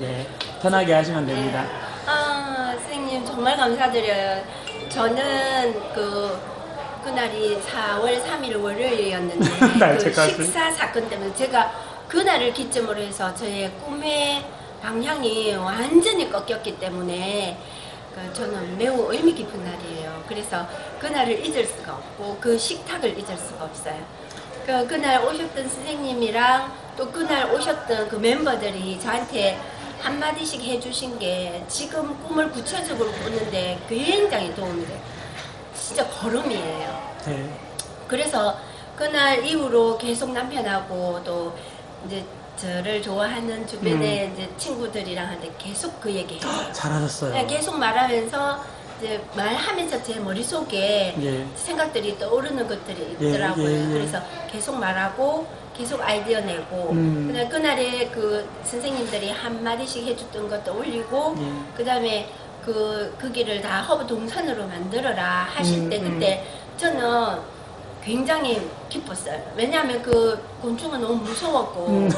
네, 편하게 하시면 됩니다. 아, 선생님 정말 감사드려요. 저는 그 그날이 4월 3일 월요일이었는데. 그 식사 사건 때문에 제가 그날을 기점으로 해서 저의 꿈의 방향이 완전히 꺾였기 때문에 그 저는 매우 의미 깊은 날이에요. 그래서 그날을 잊을 수가 없고 그 식탁을 잊을 수가 없어요. 그 그날 오셨던 선생님이랑 또 그날 오셨던 그 멤버들이 저한테 한마디씩 해주신 게 지금 꿈을 구체적으로 꾸는데 굉장히 도움이 돼요. 진짜 걸음이에요. 네. 그래서 그날 이후로 계속 남편하고 또 이제 저를 좋아하는 주변의 이제 친구들이랑 한테 계속 그 얘기 해요. 잘하셨어요. 그냥 계속 말하면서 이제 말하면서 제 머릿속에 예. 생각들이 떠오르는 것들이 예, 있더라고요. 예, 예. 그래서 계속 말하고 계속 아이디어 내고 음. 그날 그날에 그 선생님들이 한 마디씩 해줬던 것도 올리고 예. 그다음에 그 그기를 다 허브 동산으로 만들어라 하실 음, 때 음. 그때 저는 굉장히 기뻤어요. 왜냐하면 그 곤충은 너무 무서웠고 음.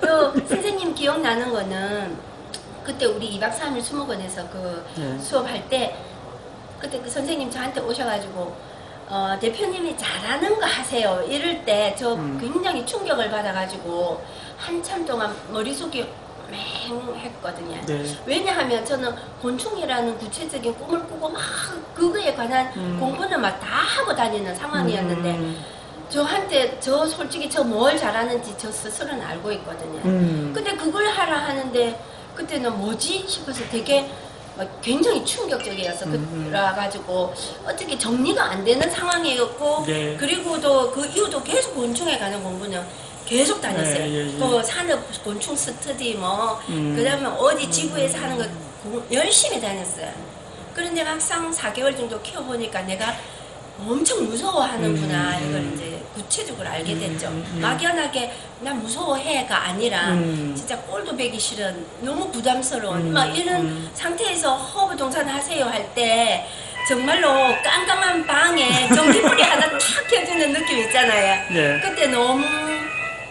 또 선생님 기억나는 거는 그때 우리 2박 3일 수목원에서 그 네. 수업할 때 그때 그 선생님 저한테 오셔가지고 어, 대표님이 잘하는 거 하세요. 이럴 때저 음. 굉장히 충격을 받아가지고 한참 동안 머릿속이 맹했거든요. 네. 왜냐하면 저는 곤충이라는 구체적인 꿈을 꾸고 막 그거에 관한 음. 공부는 막 다 하고 다니는 상황이었는데 음. 저한테 저 솔직히 저 뭘 잘하는지 저 스스로는 알고 있거든요. 음. 근데 그걸 하라 하는데 그때는 뭐지 싶어서 되게 막 굉장히 충격적이어서 음, 그래가지고 어떻게 정리가 안 되는 상황이었고 네. 그리고도 그 이후도 계속 곤충에 관한 공부는 계속 다녔어요. 네, 예, 예. 또 산업 곤충 스터디 뭐 음. 그다음에 어디 지구에서 하는 거 고- 열심히 다녔어요. 그런데 막상 4개월 정도 키워보니까 내가 엄청 무서워하는구나 음, 이걸 음. 이제 구체적으로 알게 됐죠. 음, 음. 막연하게 난 무서워해가 아니라 음. 진짜 꼴도 배기 싫은 너무 부담스러운 음, 막 이런 음. 상태에서 허브 동산 하세요 할 때 정말로 깜깜한 방에 전기불이 하나 탁 켜지는 느낌 있잖아요. 네. 그때 너무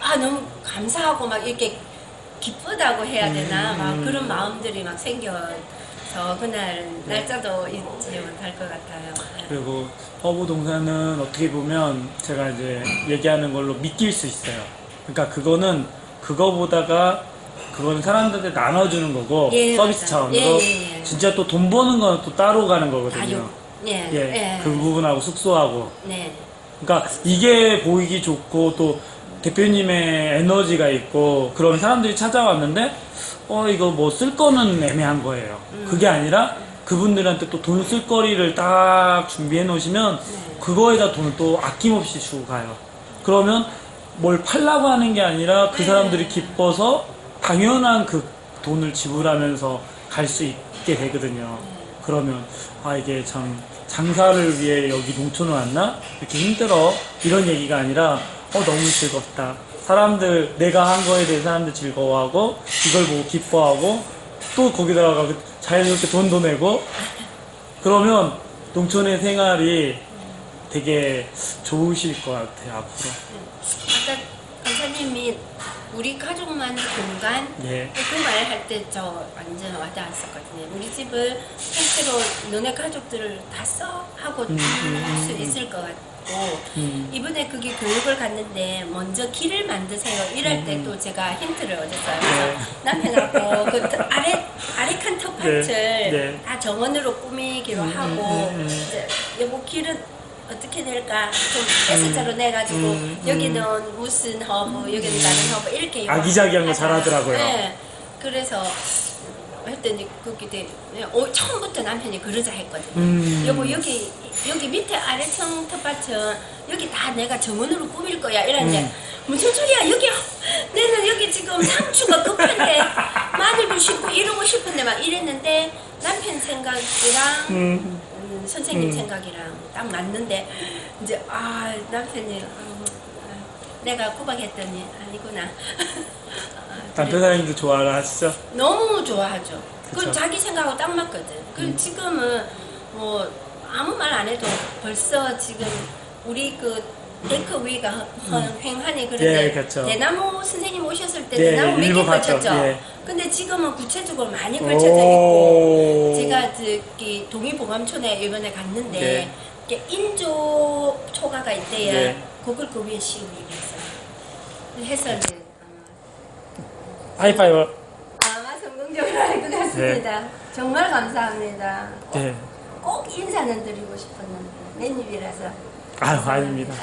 아 너무 감사하고 막 이렇게 기쁘다고 해야 되나 음. 막 그런 마음들이 막 생겨 서 그날 날짜도 잊지 못할 것 같아요. 네. 그리고 허브 동산은 어떻게 보면 제가 이제 얘기하는 걸로 믿길 수 있어요. 그러니까 그거는 그거보다가 그거는 사람들한테 나눠주는 거고 예, 서비스. 차원으로 예, 예, 예. 진짜 또 돈 버는 건 또 따로 가는 거거든요. 다육. 예. 예, 예. 그 부분하고 숙소하고 네. 그러니까 이게 보이기 좋고 또 대표님의 에너지가 있고 그런 사람들이 찾아왔는데 어 이거 뭐 쓸 거는 애매한 거예요. 음. 그게 아니라 그분들한테 또 돈 쓸 거리를 딱 준비해 놓으시면 네. 그거에다 돈을 또 아낌없이 주고 가요. 그러면 뭘 팔라고 하는 게 아니라 그 네. 사람들이 기뻐서 당연한 그 돈을 지불하면서 갈 수 있게 되거든요. 그러면 아 이게 참 장사를 위해 여기 농촌을 왔나 이렇게 힘들어 이런 얘기가 아니라 어 너무 즐겁다. 사람들 내가 한 거에 대해 사람들 즐거워하고 이걸 보고 기뻐하고 또 거기다가 자연스럽게 돈도 내고 그러면 농촌의 생활이 되게 좋으실 것 같아요 앞으로. 아까 강사님이 우리 가족만의 공간 예. 그말할때 저 완전 와닿았었거든요. 우리 집을 실제로 너네 가족들을 다 써 하고 음, 음, 할수 음, 있을 것 같 고 음. 이번에 그게 교육을 갔는데 먼저 길을 만드세요. 이럴 음. 때또 제가 힌트를 얻었어요. 그래서 남편하고 그 트- 아래 아래 칸터 파츠를 네, 네. 다 정원으로 꾸미기로 음, 하고 음, 음. 이제 여보 길은 어떻게 낼까 좀 S자로 내가지고 음, 음. 여기는 무슨 허브 여기는 다른 허브 이렇게 아기자기한 거. 잘하더라고요. 네. 그래서 했더니 그게 되- 어, 처음부터 남편이 그러자 했거든요. 음. 여보 여기 여기 밑에 아래층 텃밭은 여기 다 내가 정원으로 꾸밀 거야 이랬는데 음. 무슨 소리야 여기 내는 여기 지금 상추가 급한데 마늘도 심고 이러고 싶은데 막 이랬는데 남편 생각이랑 음. 음, 선생님 음. 생각이랑 딱 맞는데 이제 아 남편이 음, 아, 내가 구박했더니 아니구나 아, 남편 사장님도 좋아라 하시죠? 너무 좋아하죠. 그. 자기 생각하고 딱 맞거든. 그 음. 지금은 뭐 아무 말 안 해도 벌써 지금 우리 그 데크 위가 헌- 횡하니 예, 그런데 그렇죠. 대나무 선생님 오셨을 때 예, 대나무 몇 일부 개 봤죠. 걸쳤죠. 예. 근데 지금은 구체적으로 많이 걸쳐져 있고 오. 제가 저기 동의보감촌에 이번에 갔는데 네. 이렇게 인조 초가가 있대요. 네. 그걸 그 위에 씌우고 있어요. 해서 이제 하이파이브. 아마 성공적으로 할 것 같습니다. 정말 감사합니다. 꼭, 네. 꼭 인사는 드리고 싶었는데 맨입이라서 아유, 아닙니다.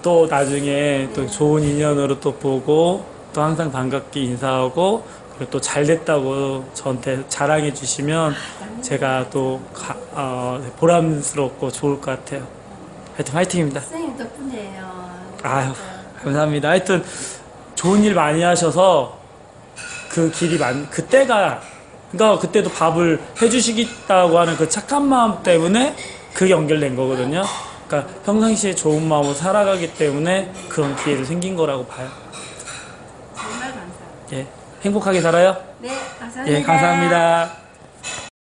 또 나중에 또 좋은 인연으로 또 보고 또 항상 반갑게 인사하고 그리고 또 잘 됐다고 저한테 자랑해 주시면 제가 또 가- 어, 보람스럽고 좋을 것 같아요. 하여튼 화이팅입니다. 선생님 덕분이에요. 아유, 감사합니다. 하여튼 좋은 일 많이 하셔서 그 길이 많, 그때가, 그러니까 그때도 밥을 해주시겠다고 하는 그 착한 마음 때문에 그게 연결된 거거든요. 그러니까 평상시에 좋은 마음으로 살아가기 때문에 그런 기회도 생긴 거라고 봐요. 정말 감사합니다. 예. 행복하게 살아요? 네, 감사합니다. 예, 감사합니다.